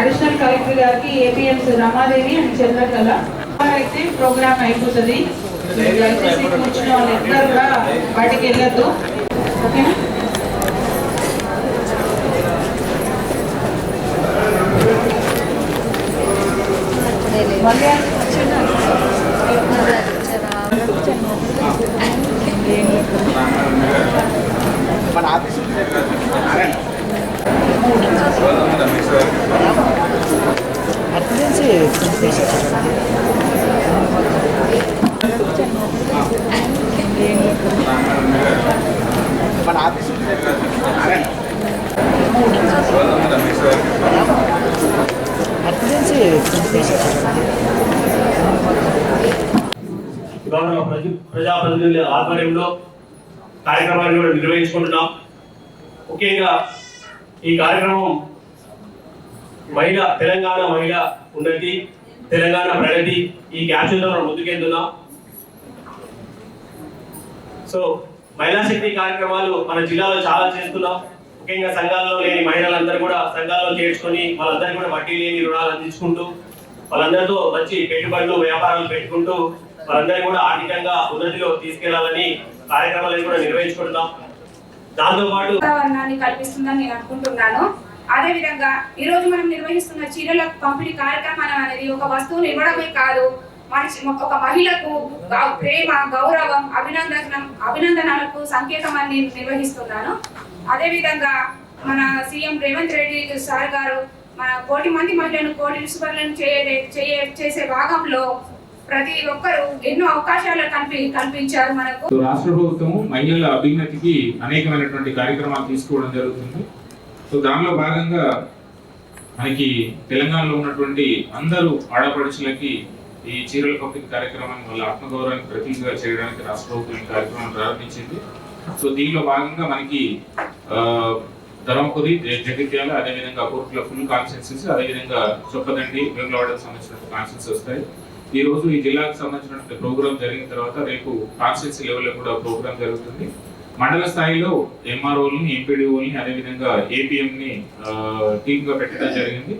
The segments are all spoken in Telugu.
అడిషనల్ కలెక్టర్ గారికి ఏపీఎంస్ రమాదేవి అండ్ చంద్రకళ. అయితే ప్రోగ్రామ్ అయిపోతుంది. దయచేసి కూర్చున్న వాళ్ళు ఎక్కడ కూడా బయటకు వెళ్ళొద్దు. ఓకేనా? మన ఆఫీస్ మన ఆఫీస్ గౌరవ ప్రజాప్రతినిధుల ఆధ్వర్యంలో కార్యక్రమాన్ని కూడా నిర్వహించుకుంటున్నాం. ముఖ్యంగా ఈ కార్యక్రమం మహిళ తెలంగాణ మహిళ ఉన్నతి తెలంగాణ ప్రగతి ఈ క్యాప్షన్తో మనం ముందుకెళ్తున్నాం. సో మహిళా శక్తి కార్యక్రమాలు మన జిల్లాలో చాలా చేస్తున్నాం. ముఖ్యంగా సంఘాల్లో లేని మహిళలందరూ కూడా సంఘాల్లో చేర్చుకొని వాళ్ళందరికీ కూడా వడ్డీ లేని రుణాలు అందించుకుంటూ వాళ్ళందరితో మంచి పెట్టుబడులు వ్యాపారాలు పెట్టుకుంటూ వాళ్ళందరినీ కూడా ఆర్థికంగా ఉన్నతిలో తీసుకెళ్ళాలని కార్యక్రమాలను కూడా నిర్వహించుకుంటున్నాం. దాంతోపాటు వాతావరణాన్ని కల్పిస్తుందని నేను అనుకుంటున్నాను. అదే విధంగా ఈ రోజు మనం నిర్వహిస్తున్న చీరల పంపిణీ కార్యక్రమం అనేది ఒక వస్తువును ఇవ్వడమే కాదు మనిషి ఒక మహిళకు ప్రేమ గౌరవం అభినందన అభినందనలకు సంకేతం అని నేను నిర్వహిస్తున్నాను. అదే విధంగా మన సీఎం రేవంత్ రెడ్డి సార్ గారు మన కోటి మంది మహిళలను కోటి విశ్వర్లను చేయ చేసే భాగంలో ప్రతి ఒక్కరు ఎన్నో అవకాశాలు కల్పి కల్పించారు మనకు. రాష్ట్ర ప్రభుత్వం మహిళల అభ్యున్నతికి అనేకమైనటువంటి కార్యక్రమాలు తీసుకోవడం జరుగుతుంది. సో దానిలో భాగంగా మనకి తెలంగాణలో ఉన్నటువంటి అందరూ ఆడపడుచులకి ఈ చీరల పంపిణీ కార్యక్రమాన్ని వాళ్ళ ఆత్మగౌరవానికి ప్రతీకగా చేయడానికి రాష్ట్ర ప్రభుత్వం కార్యక్రమం ప్రారంభించింది. సో దీనిలో భాగంగా మనకి ధర్మపురి జగిత్యాల అదేవిధంగా కోర్టులో ఫుల్ కాన్సెన్సెస్ అదేవిధంగా చొప్పదండి వేములవాడకు సంబంధించిన కాన్సెన్స్ వస్తాయి. ఈ రోజు ఈ జిల్లాకు సంబంధించిన ప్రోగ్రామ్ జరిగిన తర్వాత రేపు కాన్స్టిట్యూన్సీ లెవెల్లో కూడా ప్రోగ్రామ్ జరుగుతుంది. మండల స్థాయిలో ఎంఆర్ఓల్ని ఎంపీడీఓల్ని అదేవిధంగా ఏపీఎం ని టీమ్గా పెట్టడం జరిగింది.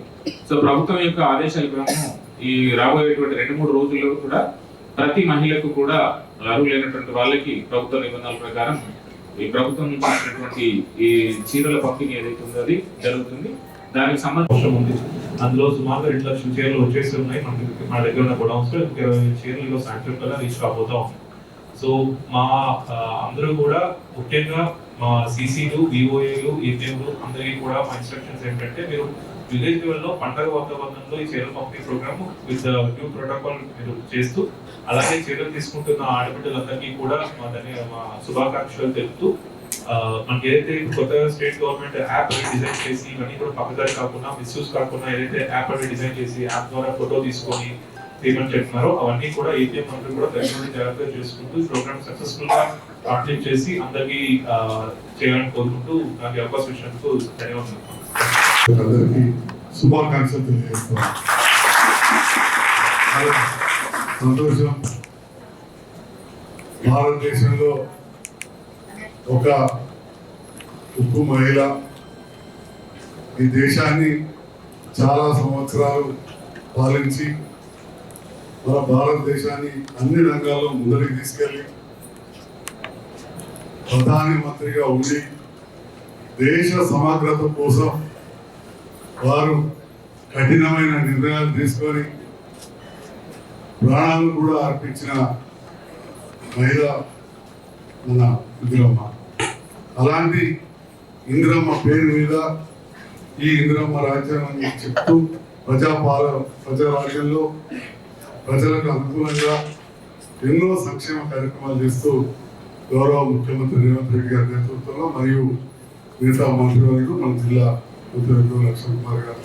సో ప్రభుత్వం యొక్క ఆదేశాల క్రమం ఈ రాబోయేటువంటి రెండు మూడు రోజుల్లో కూడా ప్రతి మహిళకు కూడా అర్హులైనటువంటి వాళ్ళకి ప్రభుత్వ నిబంధనల ప్రకారం ఈ ప్రభుత్వం నుంచి ఈ చీరల పంపిణీ ఏదైతే ఉందో అది జరుగుతుంది. దానికి సంబంధించి అందులో సుమారుగా రెండు లక్షల చీరలు వచ్చేసి ఉన్నాయి. మనకి దగ్గర మన దగ్గర ఉన్న గొడౌన్స్లో చీరలు సాయంత్రం కల్లా రీచ్ కాబోతా సో మా అందరూ కూడా ముఖ్యంగా మా సీసీలు విఓఏలు ఏపీఎంలు అందరికీ కూడా మా ఇన్స్ట్రక్షన్స్ ఏంటంటే మీరు విలేజ్ లెవెల్లో పండగ వాతావరణంలో ఈ చీరల పంపిణీ ప్రోగ్రామ్ విత్ న్యూ ప్రోటోకాల్ మీరు చేస్తూ అలాగే చీరలు తీసుకుంటున్న ఆడబిడ్డలందరికీ కూడా మా ధన్య మా శుభాకాంక్షలు తెలుపుతూ మనకి ఏదైతే కొత్తగా స్టేట్ గవర్నమెంట్ యాప్ అనేది డిజైన్ చేసి ఇవన్నీ కూడా పక్కదారి కాకుండా మిస్యూజ్ కాకుండా ఏదైతే యాప్ అనేది డిజైన్ చేసి యాప్ ద్వారా ఫోటో తీసుకొని పేమెంట్ చెప్తున్నారో అవన్నీ కూడా ఏటీఎం మంత్రులు కూడా దగ్గర నుండి జాగ్రత్తగా చేసుకుంటూ ప్రోగ్రామ్ సక్సెస్ఫుల్గా కంప్లీట్ చేసి అందరికీ చేయాలని కోరుకుంటూ నాకు అవకాశం ఇచ్చినందుకు ధన్యవాదాలు. శుభాకాంక్షలు తెలియజేస్తున్నాను. సంతోషం. భారతదేశంలో ఒక ఉప్పు మహిళ ఈ దేశాన్ని చాలా సంవత్సరాలు పాలించి మన భారతదేశాన్ని అన్ని రంగాల్లో ముందరికి తీసుకెళ్ళి ప్రధాని మంత్రిగా ఉండి దేశ సమగ్రత కోసం వారు కఠినమైన నిర్ణయాలు తీసుకొని ప్రాణాలు కూడా అర్పించిన మహిళ మన ఇందిరమ్మ. అలాంటి ఇందిరమ్మ పేరు మీద ఈ ఇందిరమ్మ రాజ్యాంగం చెప్తూ ప్రజాపాల ప్రజారాజ్యంలో ప్రజలకు అనుకూలంగా ఎన్నో సంక్షేమ కార్యక్రమాలు చేస్తూ గౌరవ ముఖ్యమంత్రి రేవంత్ రెడ్డి గారి నేతృత్వంలో మరియు మిగతా మంత్రివర్గం మన జిల్లా మంత్రివర్యులు లక్ష్మణ్ కుమార్ గారు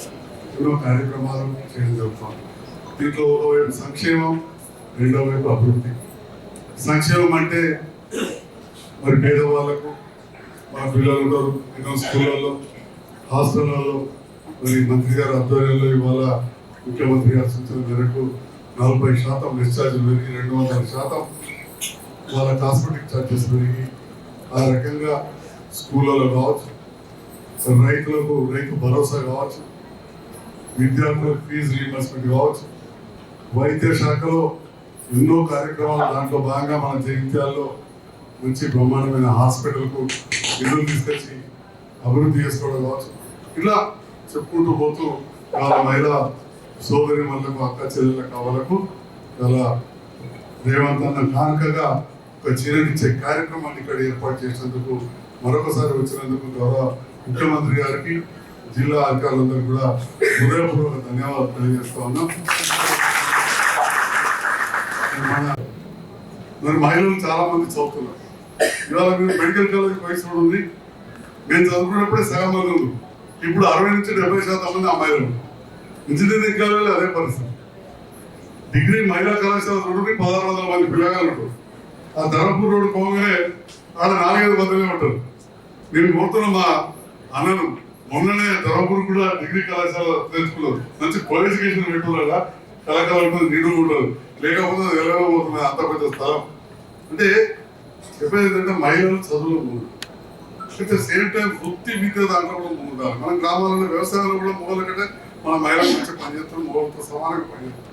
ఎన్నో కార్యక్రమాలు చేయడం జరుగుతుంది. దీంట్లో ఒకవైపు సంక్షేమం రెండో వైపు అభివృద్ధి. సంక్షేమం అంటే మరి పేదవాళ్ళకు మా పిల్లలతో ఎన్నో స్కూళ్ళల్లో హాస్టళ్ళలో మరి మంత్రి గారి ఆధ్వర్యంలో ఇవాళ ముఖ్యమంత్రి గారి సూచన మేరకు నలభై శాతం డిశ్చార్జ్ పెరిగి రెండు వందల శాతం వాళ్ళ కాస్మెటిక్ ఛార్జెస్ పెరిగి ఆ రకంగా స్కూళ్ళలో కావచ్చు రైతులకు రైతు భరోసా కావచ్చు విద్యార్థులకు ఫీజు రీఎంబర్స్మెంట్ కావచ్చు వైద్య శాఖలో ఎన్నో కార్యక్రమాలు దాంట్లో భాగంగా మన జగిత్యాల్లో మంచి బ్రహ్మాండమైన హాస్పిటల్కు నిధులు తీసుకొచ్చి అభివృద్ధి చేసుకోవడం కావచ్చు. ఇలా చెప్పుకుంటూ పోతూ వాళ్ళ మహిళా సోదరి మళ్ళకు అక్క చెల్లెల కావాలకు చాలా రేవంత్ అన్న కానుకగా ఒక చీరనిచ్చే కార్యక్రమాన్ని ఇక్కడ ఏర్పాటు చేసినందుకు మరొకసారి వచ్చినందుకు గౌరవ ముఖ్యమంత్రి గారికి జిల్లా అధికారులందరూ కూడా హృదయపూర్వక ధన్యవాదాలు తెలియజేస్తా ఉన్నాం. మన- మరి మహిళలు చాలా మంది చదువుతున్నారు. ఇవాళ మీరు మెడికల్ కాలేజ్ వయసు కూడా ఉంది. నేను చదువుకున్నప్పుడే సగం మంది ఉంది ఇప్పుడు అరవై నుంచి డెబ్బై శాతం మంది అమ్మాయిలు ఇంజనీరింగ్ కాలేజీలో అదే పరిస్థితి. డిగ్రీ మహిళా కళాశాల చూడండి పదహారు వందల మంది పిల్లగాలు ఉంటారు. ఆ ధర్మపూర్ రోడ్డు పోగానే ఆడ నాలుగైదు మందినే ఉంటారు. నేను కోరుతున్న మా అన్నను మొన్ననే ధర్మపూర్ కూడా డిగ్రీ కళాశాల తెచ్చుకున్నారు మంచి క్వాలిఫికేషన్ పెట్టుకున్నారా కళాకాలం ఉంటుంది నీడు లేకపోతే అది వెళ్ళకపోతుంది అంత పెద్ద స్థలం. అంటే చెప్పేది ఏంటంటే మహిళలు చదువులో ముందు అట్ ద సేమ్ టైం వృత్తి విద్య దాంట్లో కూడా ముందు మన గ్రామాలలో వ్యవసాయంలో కూడా మొగల కంటే మన మహిళలు మంచి పనిచేస్తారు మొగలతో సమానంగా పనిచేస్తారు.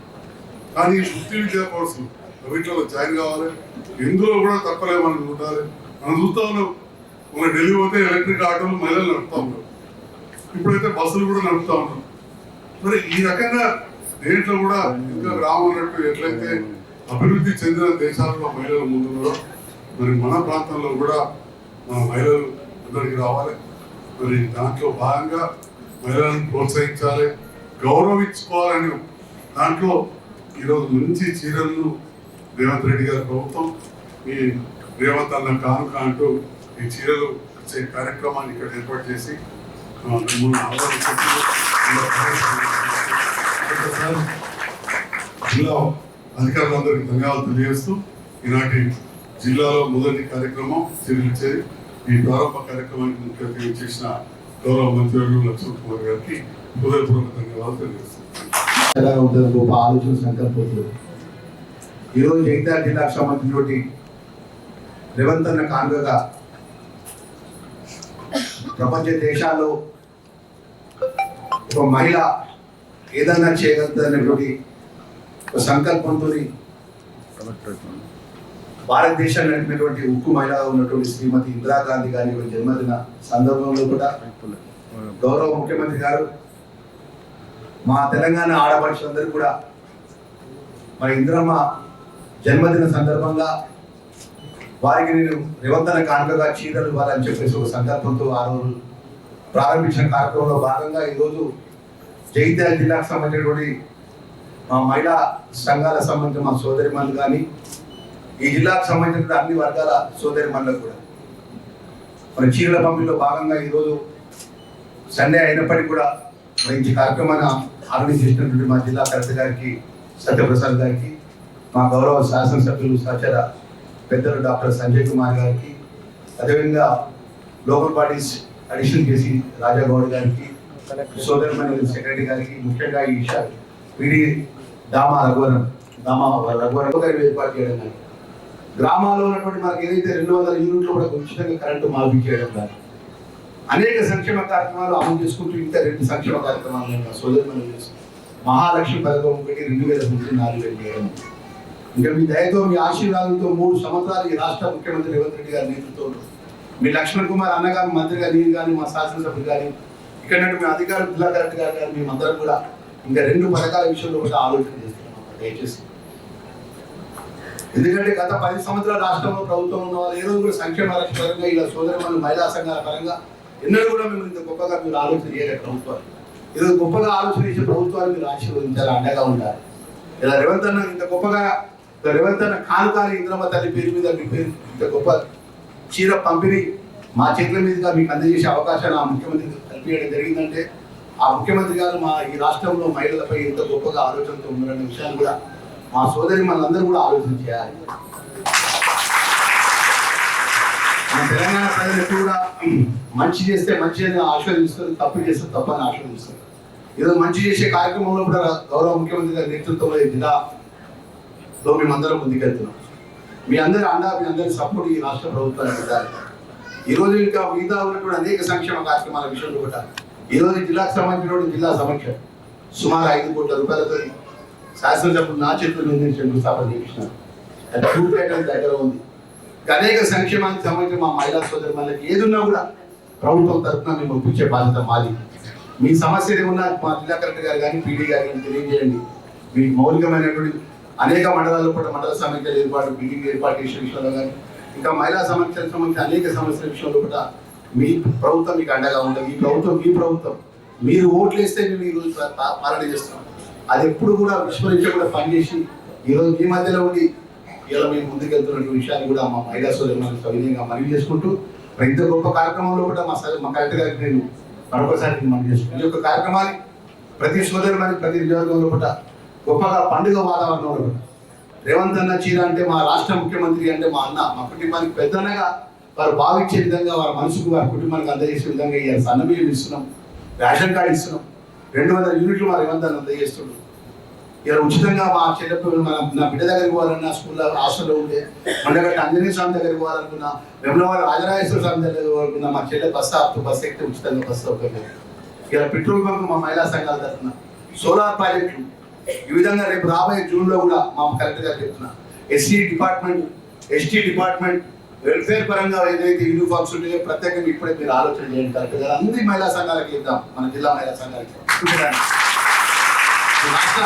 కానీ ఈ వృత్తి విద్యా కోర్సులు వీటిలో జాయిన్ కావాలి. ఎందులో కూడా తప్పలే మనం ఉండాలి. మనం చూస్తా ఉన్నాం మన ఢిల్లీ పోతే ఎలక్ట్రిక్ ఆటోలు మహిళలు నడుపుతా ఉంటారు ఇప్పుడైతే బస్సులు కూడా నడుపుతా ఉన్నాం మరి ఈ రకంగా దేంట్లో కూడా ఇంకా గ్రామం ఎట్లయితే అభివృద్ధి చెందిన దేశాలలో మహిళలు ముందున్నారో మరి మన ప్రాంతంలో కూడా మన మహిళలు అందరికీ రావాలి. మరి దాంట్లో భాగంగా మహిళలను ప్రోత్సహించాలి గౌరవించుకోవాలని దాంట్లో ఈరోజు మంచి చీరలను రేవంత్ రెడ్డి గారి ప్రభుత్వం ఈ రేవంత్ అన్న కానుక అంటూ ఈ చీరలు ఇచ్చే కార్యక్రమాన్ని ఇక్కడ ఏర్పాటు చేసి మిమ్మల్ని ఆహ్వానించి జిల్లా అధికారులందరికీ ధన్యవాదాలు తెలియజేస్తూ ఈనాటి జిల్లాలో మొదటి కార్యక్రమం చేసి ఈ ప్రారంభ కార్యక్రమానికి ముఖ్య అతిథి చేసిన గౌరవ మంత్రి లక్ష్మణ్ కుమార్ గారికి హృదయపూర్వక ధన్యవాదాలు తెలియజేస్తున్నాను. గొప్ప ఆలోచన సంకల్పంతో ఈరోజు జగిత్యాల జిల్లాకు సంబంధించినటువంటి రేవంత్ అన్న కానుకగా ప్రపంచ దేశాల్లో ఒక మహిళ ఏదన్నా చేయగలుగుతుందనేటువంటి ఒక సంకల్పంతో భారతదేశాన్ని నడిపినటువంటి ఉక్కు మహిళ ఉన్నటువంటి శ్రీమతి ఇందిరాగాంధీ గారి జన్మదిన సందర్భంలో కూడా గౌరవ ముఖ్యమంత్రి గారు మా తెలంగాణ ఆడపడుచులందరూ కూడా మా ఇందిరమ్మ జన్మదిన సందర్భంగా వారికి నేను నిబంధన కానుకగా చీరలు ఇవ్వాలని చెప్పేసి ఒక సంకల్పంతో ఆ రోజు ప్రారంభించిన కార్యక్రమంలో భాగంగా ఈరోజు జగిత్యాల జిల్లాకు సంబంధించినటువంటి మా మహిళా సంఘాల సంబంధించిన మా సోదరి కానీ ఈ జిల్లాకు సంబంధించిన అన్ని వర్గాల సోదరి కూడా. మన చీరల పంపిణీలో భాగంగా ఈరోజు సండే అయినప్పటికీ కూడా మంచి కార్యక్రమాన్ని ఆర్గనైజ్ చేసినటువంటి మా జిల్లా కలెక్టర్ గారికి సత్యప్రసాద్ గారికి మా గౌరవ శాసనసభ్యులు సహచర పెద్దలు డాక్టర్ సంజయ్ కుమార్ గారికి అదేవిధంగా లోకల్ పార్టీస్ అడిషన్ చేసి రాజా గౌడ్ గారికి సోదరమణి సెక్రటరీ గారికి ముఖ్యంగా ఈ విషయాలు పిడి దామా రఘువరం దామా రఘువరం గారి ఏర్పాటు చేయడం కానీ గ్రామాల్లో ఉన్నటువంటి మనకి ఏదైతే రెండు వందల యూనిట్లు కూడా ఉచితంగా కరెంటు మాఫీ చేయడం కానీ అనేక సంక్షేమ కార్యక్రమాలు అమలు చేసుకుంటూ ఇంకా రెండు సంక్షేమ కార్యక్రమాలు ఉన్నాయి. మహాలక్ష్మి పథకం ఒకటి రెండు వేల తొమ్మిది నాలుగు వేలు చేయడం ఇంకా మీ దయతో మీ ఆశీర్వాదంతో మూడు సంవత్సరాలు ఈ రాష్ట్ర ముఖ్యమంత్రి రేవంత్ రెడ్డి గారి నేతృత్వంలో మీ లక్ష్మణ్ కుమార్ అన్న గారు మంత్రి గారు నేను కానీ మా శాసనసభ్యులు కానీ ఇక్కడ నుండి మీ అధికారులు జిల్లా కలెక్టర్ గారు కానీ మేమందరం కూడా ఇంకా రెండు పథకాల విషయంలో కూడా ఆలోచన చేస్తున్నాం దయచేసి ఎందుకంటే గత పది సంవత్సరాల రాష్ట్రంలో ప్రభుత్వం ఉన్న వాళ్ళు ఏ రోజు కూడా సంక్షేమ రక్షణ పరంగా ఇలా సోదరి మహిళా సంఘాల పరంగా ఎన్నడూ కూడా మేము ఇంత గొప్పగా మీరు ఆలోచన చేయలేదు ప్రభుత్వాలు. ఈరోజు గొప్పగా ఆలోచన చేసే ప్రభుత్వాలు మీరు ఆశీర్వదించాలి అండగా ఉండాలి. ఇలా రేవంత్ అన్న ఇంత గొప్పగా రేవంత్ అన్న కానుకాని ఇంద్రమ్మ తల్లి పేరు మీద మీ పేరు ఇంత గొప్ప చీర పంపిణీ మా చేతుల మీదుగా మీకు అందజేసే అవకాశాన్ని ఆ ముఖ్యమంత్రి కల్పించడం జరిగిందంటే ఆ ముఖ్యమంత్రి గారు మా ఈ రాష్ట్రంలో మహిళలపై ఇంత గొప్పగా ఆలోచనతో ఉన్నారనే విషయాన్ని కూడా మా సోదరి మనందరూ కూడా ఆలోచన చేయాలి. మన తెలంగాణ ప్రజలు ఎప్పుడు కూడా మంచి చేస్తే మంచి అని ఆశీర్వదిస్తారు తప్పు చేస్తే తప్పు అని ఆశీర్వదిస్తారు ఈరోజు మంచి చేసే కార్యక్రమంలో కూడా గౌరవ ముఖ్యమంత్రి గారి నేతృత్వంలో ఈ జిల్లాలో మేమందరం ముందుకెళ్తున్నాం. మీ అందరి అండా మీ అందరి సపోర్ట్ ఈ రాష్ట్ర ప్రభుత్వానికి ఉండాలి. ఈరోజు ఇంకా మిగతా ఉన్నటువంటి అనేక సంక్షేమ కార్యక్రమాల విషయంలో కూడా ఈ రోజు జిల్లాకు సంబంధించినటువంటి జిల్లా సమీక్ష సుమారు ఐదు కోట్ల రూపాయలతో శాసనసభ్యులు నా చేతుల్లో నేను శంకుస్థాపన చేసిన. చూపేయడం దగ్గర ఉంది. అనేక సంక్షేమానికి సంబంధించిన మా మహిళా సోదరి మళ్ళీ ఏదున్నా కూడా ప్రభుత్వం తరఫున మేము ఒప్పించే బాధ్యత మాది. మీ సమస్యలు ఏమున్నా మా జిల్లా కలెక్టర్ గారు కానీ పీడీ గారు కానీ తెలియజేయండి. మీ మౌలికమైనటువంటి అనేక మండలాల్లో కూడా మండల సమస్యలు ఏర్పాటు బిల్డింగ్ ఏర్పాటు చేసే విషయంలో కానీ ఇంకా మహిళా సమస్యలకు సంబంధించిన అనేక సమస్యల విషయంలో కూడా మీ ప్రభుత్వం మీకు అండగా ఉంటుంది ఈ ప్రభుత్వం మీ ప్రభుత్వం. మీరు ఓట్లు వేస్తే మేము ఈరోజు పా- పాలన చేస్తున్నాం అది ఎప్పుడు కూడా విస్మరించకుండా పనిచేసి ఈరోజు మీ మధ్యలో ఉండి ఇలా మేము ముందుకెళ్తున్న విషయాన్ని కూడా మా మహిళా సోదరులను సవినయంగా మనవి చేసుకుంటూ ఇంత గొప్ప కార్యక్రమంలో కూడా మా స- మా కలెక్టర్ గారికి నేను మరొకసారి మనవి చేసుకుంటాను ఈ యొక్క కార్యక్రమాన్ని ప్రతి సోదరు ప్రతి నియోజకవర్గంలో కూడా గొప్పగా పండుగ వాతావరణంలో కూడా రేవంత్ అన్న చీర అంటే మా రాష్ట్ర ముఖ్యమంత్రి అంటే మా అన్న మా కుటుంబానికి పెద్దన్నగా వారు భావించే విధంగా వారి మనసుకు వారి కుటుంబానికి అందజేసే విధంగా ఇవాళ సన్నబియ్యం ఇస్తున్నాం రేషన్ కార్డు ఇస్తున్నాం. రెండు వందల యూనిట్లు మా రేవంత్ అన్న అందజేస్తున్నాం ఇలా ఉచితంగా మా చెల్లెప్పుడు మన నా బిడ్డ దగ్గరికి పోవాలన్నా స్కూల్లో హాస్టల్లో ఉంటే మండగట్ట ఆంజనేయ స్వామి దగ్గరికి పోవాలనుకున్నా వెమ్లవాడ రాజరాజేశ్వర స్వామి దగ్గరికి పోవాలనుకున్నా మా చెల్లె బస్సు ఆపుతూ బస్సు ఎక్కితే ఉచితంగా బస్సు సౌకర్యం ఇలా పెట్రోల్ బంక్ మా మహిళా సంఘాల తరఫున సోలార్ ప్రాజెక్టులు ఈ విధంగా రేపు రాబోయే జూన్లో కూడా మా కలెక్టర్ గారు చెప్తున్నా SC department ST department welfare పరంగా ఏదైతే యూనిఫామ్స్ ఉంటాయో ప్రత్యేకంగా ఇప్పుడే మీరు ఆలోచన చేయండి కలెక్టర్ అన్ని మహిళా సంఘాలకి ఇద్దాం మన జిల్లా మహిళా సంఘాలకి. రాష్ట్ర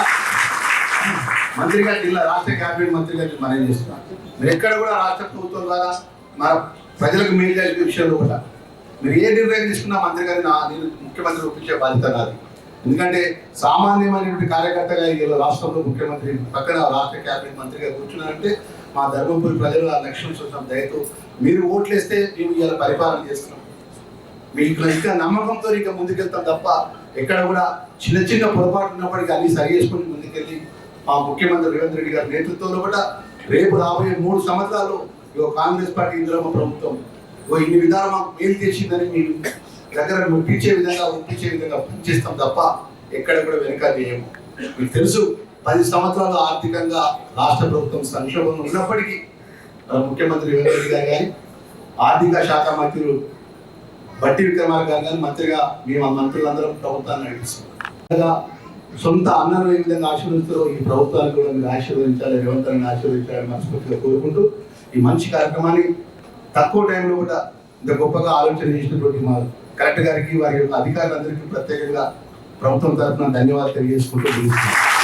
మంత్రిగా జిల్లా రాష్ట్ర క్యాబినెట్ మంత్రిగా మనం చేస్తున్నాం? మీరు ఎక్కడ కూడా రాష్ట్ర ప్రభుత్వం ద్వారా మన ప్రజలకు మేలు చేసే విషయంలో కూడా మీరు ఏ నిర్ణయం తీసుకున్నా మంత్రి గారిని నా నేను ముఖ్యమంత్రి ఒప్పించే బాధ్యత నాది. ఎందుకంటే సామాన్యమైనటువంటి కార్యకర్తగా ఈ రాష్ట్రంలో ముఖ్యమంత్రి పక్కన రాష్ట్ర క్యాబినెట్ మంత్రిగా కూర్చున్నారంటే మా ధర్మపురి ప్రజలు ఆ లక్ష్యం చూసిన దయతో మీరు ఓట్లేస్తే మేము ఇలా పరిపాలన చేస్తున్నాం. మీకు ఇంకా నమ్మకంతో ఇంకా ముందుకెళ్తాం తప్ప ఎక్కడ కూడా చిన్న చిన్న పొరపాటు ఉన్నప్పటికీ అన్ని సరి చేసుకుని ముందుకెళ్ళి మా ముఖ్యమంత్రి రేవంత్ రెడ్డి గారి నేతృత్వంలో కూడా రేపు రాబోయే మూడు సంవత్సరాలు ఇగో కాంగ్రెస్ పార్టీ ఇందిరమ్మ ప్రభుత్వం. ఇగో ఇన్ని విధాలు మాకు మేలు చేసిందని మీరు దగ్గర ఒప్పించే విధంగా ఒప్పించే విధంగా పనిచేస్తాం తప్ప ఎక్కడ కూడా వెనకాల చేయము. మీకు తెలుసు పది సంవత్సరాలు ఆర్థికంగా రాష్ట్ర ప్రభుత్వం సంక్షోభంలో ఉన్నప్పటికీ ముఖ్యమంత్రి రేవంత్ రెడ్డి గారు కానీ ఆర్థిక శాఖ మంత్రులు బట్టి విక్రమార్క గారు కానీ మంత్రిగా మేము మంత్రులందరం ప్రభుత్వాన్ని నడిపిస్తున్నాం. సొంత అన్నను ఏ విధంగా ఆశీర్వదిస్తారో ఈ ప్రభుత్వాన్ని కూడా మీరు ఆశీర్వదించాలి రేవంత్ రెడ్డిని ఆశీర్వదించాలని మనస్ఫూర్తిగా కోరుకుంటూ ఈ మంచి కార్యక్రమాన్ని తక్కువ టైంలో కూడా ఇంత గొప్పగా ఆలోచన చేసినటువంటి మా కలెక్టర్ గారికి వారి యొక్క అధికారులందరికీ ప్రత్యేకంగా ప్రభుత్వం తరఫున ధన్యవాదాలు తెలియజేసుకుంటూ